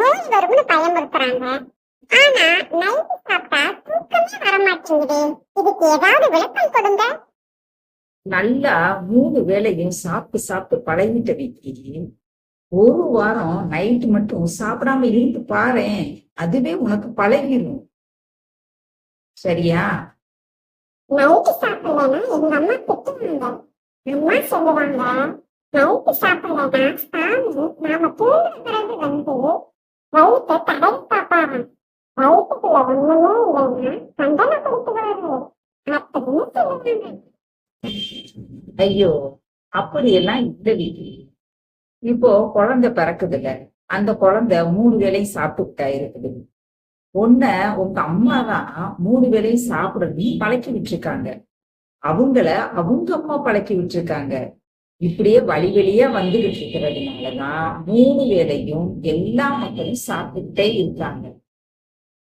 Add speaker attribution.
Speaker 1: நோய் வரும்னு பயமுறுத்துறாங்க. ஆனா நைட்டு சாப்பிட்டா தூக்கமே வர மாட்டேங்குதே இதுக்கு ஏதாவது விளக்கம் கொடுங்க.
Speaker 2: நல்லா மூணு வேளையும் சாப்பிட்டு சாப்பிட்டு பழகிட்ட விக்கி ஒரு வாரம் நைட்டு மட்டும் சாப்பிடாம இருந்து பாரேன் அதுவே உனக்கு பழகிடும் சரியா?
Speaker 1: நைட்டு சாப்பிடலன்னா எங்க அம்மா திட்டுவாங்க. அம்மா சொல்லுவாங்க நைட்டு சாப்பிடலன்னா சாமி நாம தூங்குற பிறகு வந்து வயிற்றை தடவி பார்ப்பாராம். வயிற்றுக்குள்ள ஒண்ணுமே இல்லைன்னா கண்டனை கொடுத்துவாரு அப்படின்னு சொல்லுவாங்க
Speaker 2: ஐயோ அப்படியெல்லாம் இந்த விக்கி இப்போ குழந்தை பிறக்குதுல அந்த குழந்தை மூணு வேலை சாப்பிட்டுட்டா இருக்குது. உன்ன உங்க அம்மா தான் மூணு வேலையும் சாப்பிடணும் பழக்கி விட்டுருக்காங்க. அவங்கள அவங்க அம்மா பழக்கி விட்டுருக்காங்க. இப்படியே வழி வழியா வந்துகிட்டு இருக்கிறதுனாலதான் மூணு வேதையும் எல்லா மக்களும் சாப்பிட்டுட்டே இருக்காங்க.